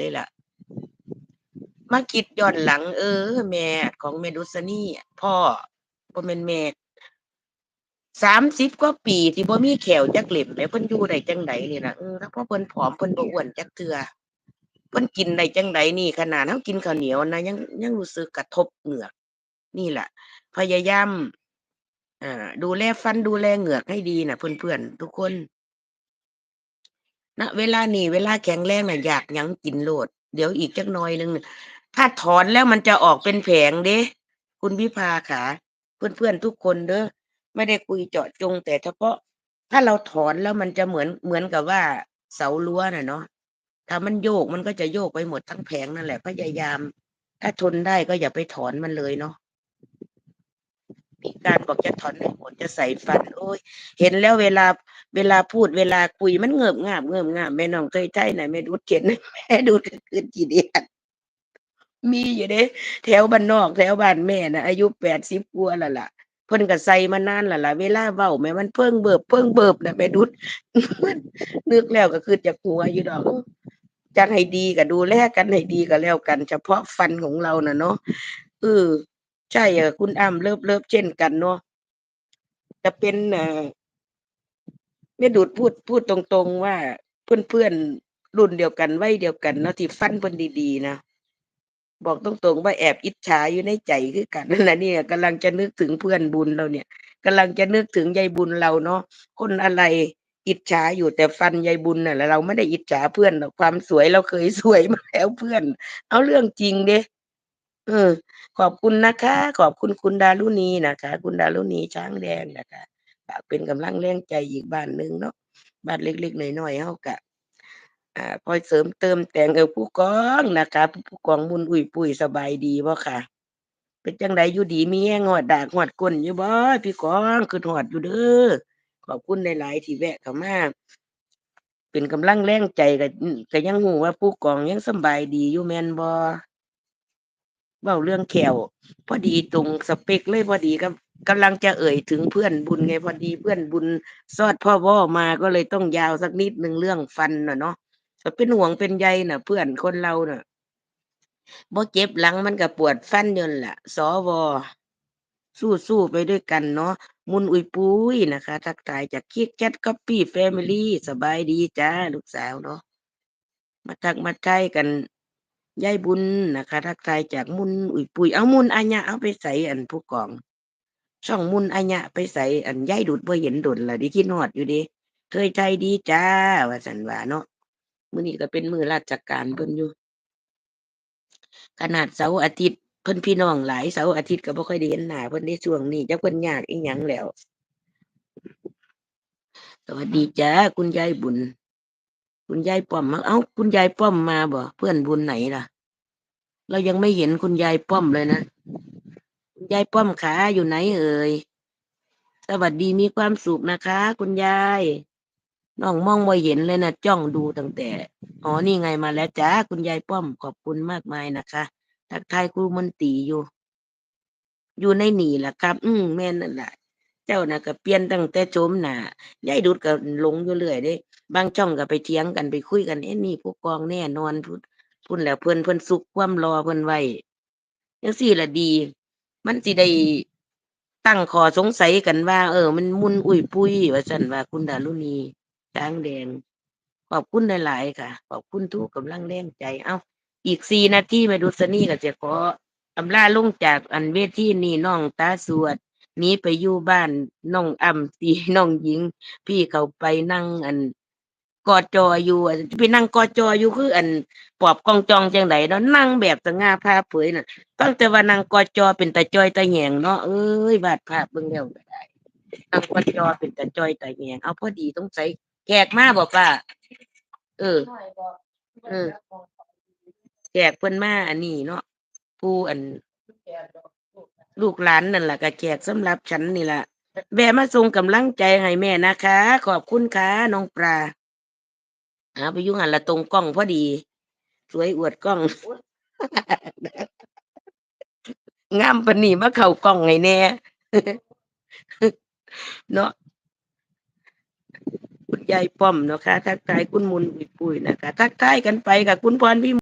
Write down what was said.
เลยล่ะ มาคิดย้อนหลัง เออ แม่ของแม่ดุษณีพ่อบ่แม่นแม่สามสิบกว่าปีที่บ่มีแขวจักเหล่มแหมเพิ่นอยู่ได้จังไดนี่ล่ะเออถ้าพ่อเพิ่นผอมเพิ่นบ่อ้วนจักเทื่อเพิ่นกินได้จังไดนี่ ขนาดเฮากินข้าวเหนียวนะยังยังรู้สึกกระทบเหงือก นี่แหละพยายามอ่าดูแลฟันดูแลเหงือกให้ดีนะเพื่อนๆทุกคน ณเวลานี้เวลาแข็งแรงน่ะอยากหยังกินโลด เดี๋ยวอีกจักหน่อยหนึ่งถ้าถอนแล้วมันจะออกเป็นแผงเด้ คุณวิภาขาเพื่อนๆทุกคนเด้อไม่ได้คุยเจาะจง แต่เฉพาะ ถ้าเราถอนแล้วมันจะเหมือนเหมือนกับว่าเสารั้วน่ะเนาะถ้ามันโยกมันก็จะโยกไปหมดทั้งแผงนั่นแหละพยายาม ถ้าทนได้ก็อย่าไปถอนมันเลยเนาะ มีการบอกจะถอนให้หมดจะใส่ฟัน โอ้ย เห็นแล้วเวลาเวลาพูดเวลาคุยมันเงิบงาบเงิบงาบแม่น้องเคยใจไหนแม่ดูดเขียนแม่ดูดคืนกี่เดือนมีอยู่เด้แถวบ้านนอกแถวบ้านแม่นะอายุแปดสิบกว่าแล้วล่ะเพิ่นก็ใส่มานานล้วล่ะเวลาเว้าแม่มันเพิ่งเบิบเพิ่งเบิบนะแม่ดุดนึกแล้วก็คือจากหัวอยู่ดอกจักให้ดีก็ดูแลกันให้ดีก็แล้วกัน เฉพาะฟันของเราน่ะเนาะเออ ใช่เอะคุณอ้ำเลิฟเลิฟเช่นกันเนาะจะเป็นเอ่อแม่ดูดพูดพูดตรงๆว่าเพื่อนๆรุ่นเดียวกันวัยเดียวกันเนาะที่ฟันเพิ่นดีๆนะบอกตรงๆว่าแอบอิจฉาอยู่ในใจคือกันนั่นแหละเนี่ยกำลังจะนึกถึงเพื่อนบุญเราเนี่ยกำลังจะนึกถึงยายบุญเราเนาะคนอะไรอิจฉาอยู่แต่ฟันยายบุญน่ะแล้วเราไม่ได้อิจฉาเพื่อนหรอกความสวยเราเคยสวยมาแล้วเพื่อน เอาเรื่องจริงเด้ เออ ขอบคุณนะคะ ขอบคุณคุณดารุณีนะคะ คุณดารุณีช้างแดงนะคะฝากเป็นกำลังแรงใจอีกบ้านหนึ่งเนาะบ้านเล็กๆน้อยๆเฮากะอ่าพอยเสริมเติมแต่งเออผู้กองนะคะผู้กองมุนอุ้ยปุ้ยสบายดีบ่ค่ะ เป็นจังไดอยู่ดีมีแงฮอดดากฮอดก้นอยู่บ่พี่กองคือฮอดอยู่เด้อขอบคุณหลายๆที่แวะเข้ามาเป็นกำลังแรงใจก็ก็ยังฮู้ว่าผู้กองยังสำบายดีอยู่แม่นบ่ เว้าเรื่องแขวพอดีตรงสเปกเลยพอดีกับกำลังจะเอ่ยถึงเพื่อนบุญไงพอดีเพื่อนบุญซอดพ่อว่อมาก็เลยต้องยาวสักนิดหนึ่งเรื่องฟันน่ะเนาะก็เป็นห่วงเป็นใยน่ะ เพื่อนคนเราน่ะบ่เจ็บหลังมันก็ปวดฟันยนั่นล่ะ สวสู้ๆไปด้วยกันเนาะมุนอุยปุ้ยนะคะ ทักทายจากคิกแคทคัปปี้แฟมิลี่สบายดีจ้า ลูกสาวเนาะมาทักมาทายกัน ยายบุญนะคะ ทักทายจากมุนอุยปุยเอามุนอาญะเอาไปใส่อันผู้กอง ช่องมุนอาญะไปใส่อันยายดุดบ่เห็นดุนล่ะดิคิดฮอดอยู่ดิเคยใจดีจ้าว่าซั่นว่าเนาะมื้อนี้ก็เป็นมือราชการเพิ่นอยู่ ขนาดเสาร์อาทิตย์เพิ่นพี่น้องหลายเสาร์อาทิตย์ก็บ่ค่อยได้เห็นหน้าเพิ่นในช่วงนี้จักเพิ่นยากอีหยังแล้ว สวัสดีจ้าคุณยายบุญ คุณยายป้อมมาเอ้าคุณยายป้อมมาบ่เพื่อนบุญไหนล่ะ เรายังไม่เห็นคุณยายป้อมเลยนะคุณยายป้อมขาอยู่ไหนเอ่ยสวัสดีมีความสุขนะคะ คุณยายน้องมองไม่เห็นเลยนะจ้องดูตั้งแต่อ๋อนี่ไงมาแล้วจ้าคุณยายป้อมขอบคุณมากมายนะคะทักทายครูมนตรีอยู่ อยู่ในหนีแหละครับ อืมแม่นนั่นแหละเจ้านะก็เปลี่ยนตั้งแต่โจมหนายายดุดก็หลงอยู่เรื่อยเด้ บางช่องก็ไปเถียงกันไปคุยกันเอ๊ะนี่ผู้กองแน่นอนพูดพูดแล้วเพิ่นเพิ่นสุกความรอเพิ่นไว้จังซี่ละดี มันสิได้ตั้งข้อสงสัยกันว่า เออ มันมุนอุ้ยปุ้ยว่าซั่นว่าคุณดารุณีช้างแดง ขอบคุณหลายๆค่ะ ขอบคุณทุกกำลังแรงใจ เอ้า อีกสี่นาทีม่ดุษณีก็จะขออำลาลงจากอันเวทีนี้น้องตาสวดนี้ไปอยู่บ้านน้องอ่ำตีน้องหญิง พี่เขาไปนั่งอัน กอดจออยู่อะไปนั่งกอดจออยู่คือ อันปอบกองจองจังไดเนาะนั่งแบบสง่าผ่าเผยน่ะตั้งแต่ว่านั่งกอดจอเป็นตาจอยตาแหงเนาะเอ้ยวาดภาพเบิ่งแล้วก็ได้นั่งกอดจอเป็นตาจอยตาแหงเอาพอดีต้องใส่แขกมาบ่ป้าเออ เออ แขกเพิ่นมาอันนี้เนาะผู้อัน ลูกหลานนั่นล่ะก็แจกสำหรับฉันนี่ล่ะแวะมาส่งกำลังใจให้แม่นะคะ ขอบคุณค่ะน้องปลา หาไปยุ่งหันละตรงกล้องพอดี สวยอวดกล้อง งามปนนีมาเข่ากล้องไงแน่เนาะคุณยายป้อมเนาะคะทักทายคุณมุนปุยปุยนะคะ ทักทายกันไปกับคุณพรพิม